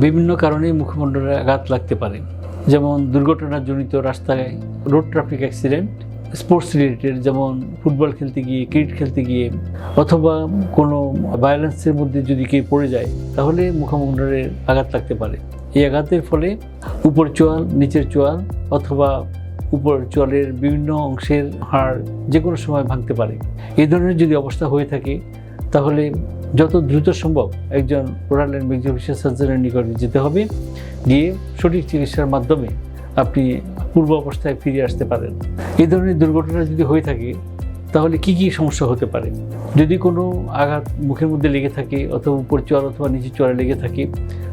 বিভিন্ন কারণে মুখমণ্ডলে আঘাত লাগতে পারে। যেমন দুর্ঘটনাজনিত রাস্তায় road traffic accident sports related যেমন ফুটবল খেলতে গিয়ে ক্রিকেট খেলতে গিয়ে, অথবা কোনো ভায়োলেন্সের মধ্যে যদি কেউ পড়ে যায়, তাহলে মুখমণ্ডলে আঘাত লাগতে পারে। এই আঘাতের ফলে উপর চোয়াল, নিচের চোয়াল, অথবা উপর চোয়ালের বিভিন্ন অংশের হাড় যে কোনো সময় ভাঙতে পারে। এই ধরনের যদি অবস্থা হয়ে থাকে, তাহলে যত দ্রুত সম্ভব একজন ওরাল অ্যান্ড ম্যাক্সিফিশিয়াল সার্জনের নিকটে যেতে হবে। গিয়ে সঠিক চিকিৎসার মাধ্যমে আপনি পূর্ব অবস্থায় ফিরে আসতে পারেন। এই ধরনের দুর্ঘটনা যদি হয়ে থাকে, তাহলে কি কি সমস্যা হতে পারে? যদি কোনো আঘাত মুখের মধ্যে লেগে থাকে অথবা উপর চোয়াল অথবা নিচের চোয়ালে লেগে থাকে,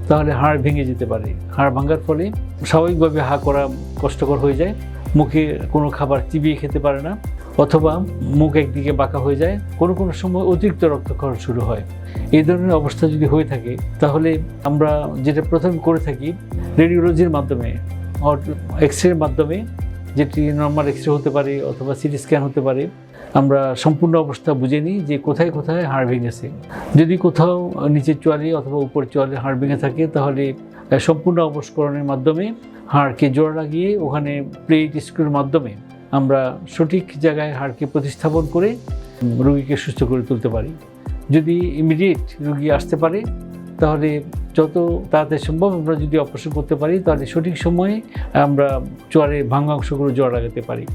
তাহলে হাড় ভেঙে যেতে পারে। হাড় ভাঙার ফলে স্বাভাবিকভাবে হা করা কষ্টকর হয়ে যায়। মুখে কোনো খাবার চিবিয়ে খেতে পারে না। অথবা মুখ একদিকে বাঁকা হয়ে যায়, কোনো কোনো সময় অতিরিক্ত রক্তক্ষরণ শুরু হয়। এই ধরনের অবস্থা যদি হয়ে থাকে, তাহলে আমরা যেটা প্রথম করে থাকি, রেডিওলজির মাধ্যমে এক্স রের মাধ্যমে, যেটি নর্মাল এক্স রে হতে পারে অথবা সিটি স্ক্যান হতে পারে, আমরা সম্পূর্ণ অবস্থা বুঝে নিই যে কোথায় কোথায় হাড় ভেঙেছে যদি কোথাও নিচের চোয়ালে অথবা উপর চোয়ালে হাড় ভেঙে থাকে, তাহলে সম্পূর্ণ অপস্করণের মাধ্যমে হাড়কে জোড়া লাগিয়ে ওখানে প্লেট স্ক্রুর মাধ্যমে আমরা সঠিক জায়গায় হাড়কে প্রতিস্থাপন করে রুগীকে সুস্থ করে তুলতে পারি। যদি ইমিডিয়েট রুগী আসতে পারে, তাহলে যত তাড়াতাড়ি সম্ভব আমরা যদি অপারেশন করতে পারি, তাহলে সঠিক সময়ে আমরা চোয়ারে ভাঙ্গা অংশগুলো জোড়া লাগাতে পারি।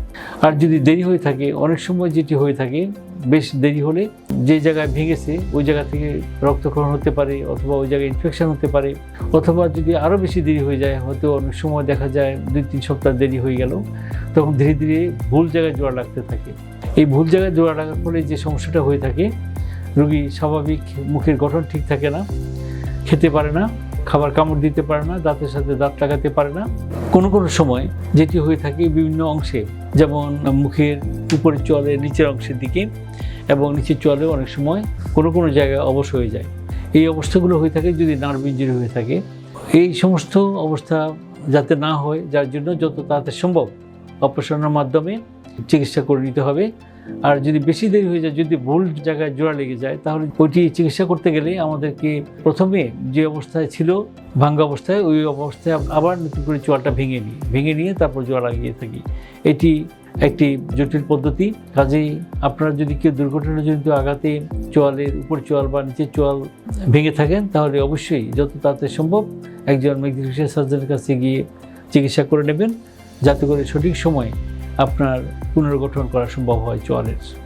আর যদি দেরি হয়ে থাকে, অনেক সময় যেটি হয়ে থাকে, বেশ দেরি হলে যে জায়গায় ভেঙেছে, ওই জায়গা থেকে রক্তক্ষরণ হতে পারে অথবা ওই জায়গায় ইনফেকশন হতে পারে। অথবা যদি আরও বেশি দেরি হয়ে যায়, হয়তো অনেক সময় দেখা যায় দুই তিন সপ্তাহ দেরি হয়ে গেল, তখন ধীরে ধীরে ভুল জায়গায় জোড়া লাগতে থাকে। এই ভুল জায়গায় জোড়া লাগার ফলে যে সমস্যাটা হয়ে থাকে, রোগী স্বাভাবিক মুখের গঠন ঠিক থাকে না, খেতে পারে না, খাবার কামড় দিতে পারে না, দাঁতের সাথে দাঁত লাগাতে পারে না। কোনো কোনো সময় যেটি হয়ে থাকে বিভিন্ন অংশে, যেমন মুখের উপরের চলে, নিচের অংশের দিকে এবং নিচের চলেও অনেক সময় কোনো কোনো জায়গায় অবশ হয়ে যায়। এই অবস্থাগুলো হয়ে থাকে যদি নার্ভ ইঞ্জুরি হয়ে থাকে। এই সমস্ত অবস্থা যাতে না হয়, যার জন্য যত তাড়াতাড়ি সম্ভব অপারেশনের মাধ্যমে চিকিৎসা করে নিতে হবে। আর যদি বেশি দেরি হয়ে যায়, যদি ভুল জায়গায় জোড়া লেগে যায়, তাহলে ওইটি চিকিৎসা করতে গেলে আমাদেরকে প্রথমে যে অবস্থায় ছিল, ভাঙ্গা অবস্থায়, ওই অবস্থায় আবার নতুন করে চোয়ালটা ভেঙে নিই। ভেঙে নিয়ে তারপর জোড়া লাগিয়ে থাকি। এটি একটি জটিল পদ্ধতি। কাজেই আপনার যদি কেউ দুর্ঘটনাজনিত আঘাতে চোয়ালের উপর চোয়াল বা নিচের চোয়াল ভেঙে থাকেন, তাহলে অবশ্যই যত তাড়াতাড়ি সম্ভব একজন ম্যাগনেটিক সার্জনের কাছে গিয়ে চিকিৎসা করে নেবেন, যাতে করে সঠিক সময়ে আপনার পুনর্গঠন করা সম্ভব হয় চোয়ালের।